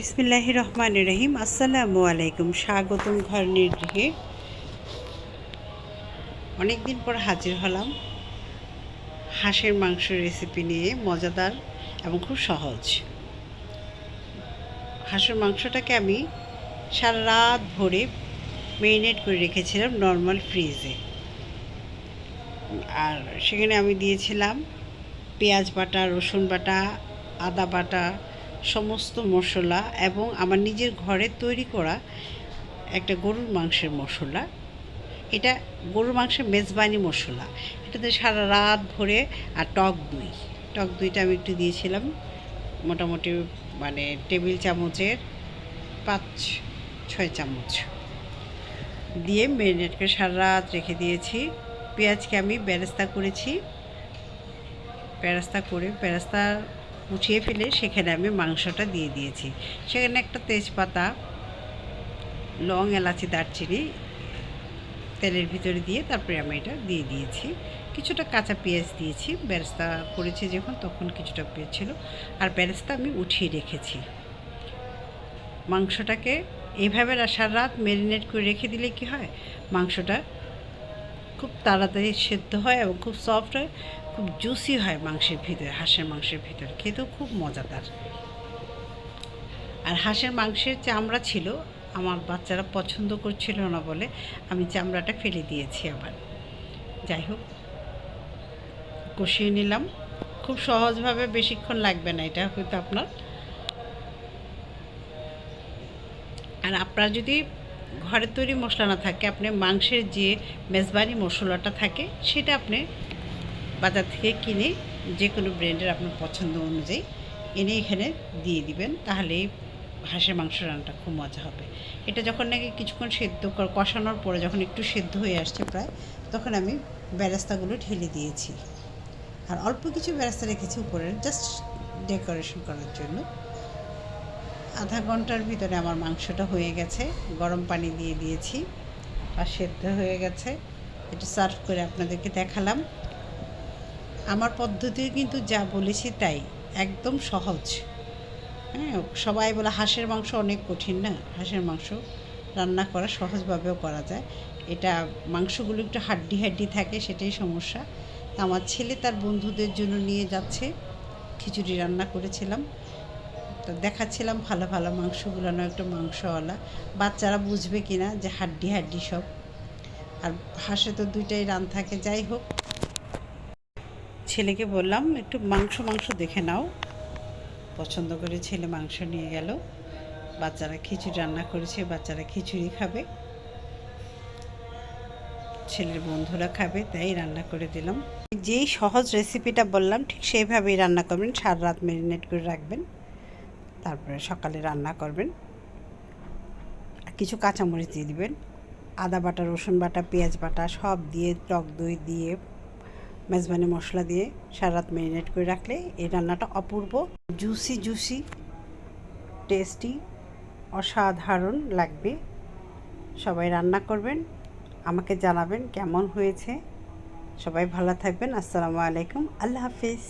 বিসমিল্লাহ রহমান রহিম। আসসালামু আলাইকুম। স্বাগতম ঘর নির্গৃহে অনেক দিন পর হাজির হলাম। হাঁসের মাংস রেসিপি নিয়ে মজাদার এবং খুব সহজ। হাঁসের মাংসটাকে আমি সারা রাত ভরে মেরিনেট করে রেখেছিলাম নর্মাল ফ্রিজে আর সেখানে আমি দিয়েছিলাম পেঁয়াজ বাটা, রসুন বাটা, আদা বাটা সমস্ত মশলা এবং আমার নিজের ঘরে তৈরি করা একটা গরুর মাংসের মশলা। এটা গরুর মাংসের মেজবানি মশলা। এটাতে সারা রাত ভরে আর টক দই। টক দইটা আমি একটু দিয়েছিলাম। মোটামুটি মানে টেবিল চামচের পাঁচ, ছয় চামচ। দিয়ে মেরিনেট করে সারা রাত রেখে দিয়েছি। পেঁয়াজকে আমি বেরেস্তা করেছি। বেরেস্তা করে বেরেস্তা উঠিয়ে ফেলে সেখানে আমি মাংসটা দিয়ে দিয়েছি। সেখানে একটা তেজপাতা, লং এলাচি, দারচিনি, তেলের ভিতরে দিয়ে তারপরে আমি এটা দিয়ে দিয়েছি। কিছুটা কাঁচা পেঁয়াজ দিয়েছি, ব্যারেস্তা করেছি যখন, তখন কিছুটা পেঁয়াজ ছিল। আর ব্যারেস্তা আমি উঠিয়ে রেখেছি। মাংসটাকে এইভাবে সারা রাত ম্যারিনেট করে রেখে দিলে কি হয়? মাংসটা খুব তাড়াতাড়ি সেদ্ধ হয় এবং খুব সফট হয়। খুব জুসি হয় মাংসের ভিতরে, হাঁসের মাংসের ভিতরে। খেতেও খুব মজাদার। আর হাঁসের মাংসের চামড়া ছিল, আমার বাচ্চারা পছন্দ করছিল না বলে আমি চামড়াটা ফেলে দিয়েছি আবার। যাই হোক, কষিয়ে নিলাম। খুব সহজভাবে বেশিক্ষণ লাগবে না, এটা হয়তো আপনার। আর আপনার যদি ঘরের তৈরি মশলা না থাকে আপনি মাংসের যে মেজবানি মশলাটা থাকে, সেটা আপনি বাজার থেকে কিনে যে কোনো ব্র্যান্ডের আপনার পছন্দ অনুযায়ী এনে এখানে দিয়ে দিবেন, তাহলে হাঁসের মাংস রান্নাটা খুব মজা হবে। এটা যখন নাকি কিছুক্ষণ সেদ্ধ কষানোর পরে যখন একটু সেদ্ধ হয়ে আসছে প্রায়, তখন আমি বেরাস্তাগুলো ঢেলে দিয়েছি। আর অল্প কিছু বেরাস্তা রেখেছি উপরে জাস্ট ডেকোরেশন করার জন্য। আধা ঘণ্টার ভিতরে আমার মাংসটা হয়ে গেছে, গরম পানি দিয়ে দিয়েছি, আর সেদ্ধ হয়ে গেছে। একটু সার্ভ করে আপনাদেরকে দেখালাম। আমার পদ্ধতি কিন্তু যা বলেছি তাই, একদম সহজ। হ্যাঁ সবাই বলে হাঁসের মাংস অনেক কঠিন না? হাঁসের মাংস রান্না করা সহজভাবেও করা যায়। এটা মাংসগুলো একটু হাড্ডি হাড্ডি থাকে, সেটাই সমস্যা। আমার ছেলে তার বন্ধুদের জন্য নিয়ে যাচ্ছে। খিচুড়ি রান্না করেছিলাম। তো দেখাচ্ছিলাম ভালো ভালো মাংসগুলো, না একটু মাংসওয়ালা। বাচ্চারা বুঝবে কি না যে হাড্ডি হাড্ডি সব। আর হাঁসে তো দুইটাই রান থাকে, যাই হোক। ছেলেকে বললাম, একটু মাংস মাংস দেখে নাও। পছন্দ করে ছেলে মাংস নিয়ে গেল। বাচ্চারা খিচুড়ি রান্না করেছে, বাচ্চারা খিচুড়ি খাবে। ছেলের বন্ধুরা খাবে, তাই রান্না করে দিলাম। যেই সহজ রেসিপিটা বললাম, ঠিক সেইভাবেই রান্না করবেন। সারা রাত ম্যারিনেট করে রাখবেন। তারপরে সকালে রান্না করবেন। কিছু কাঁচামরিচ দিয়ে দিবেন। আদা বাটা, রসুন বাটা, পেঁয়াজ বাটা সব দিয়ে, টক দই দিয়ে মেজবানি মশলা দিয়ে সারা রাত ম্যারিনেট করে রাখলে এই রান্নাটা অপূর্ব, জুসি জুসি, টেস্টি, অসাধারণ লাগবে। সবাই রান্না করবেন, আমাকে জানাবেন কেমন হয়েছে। সবাই ভালো থাকবেন। আসসালামু আলাইকুম। আল্লাহ হাফিজ।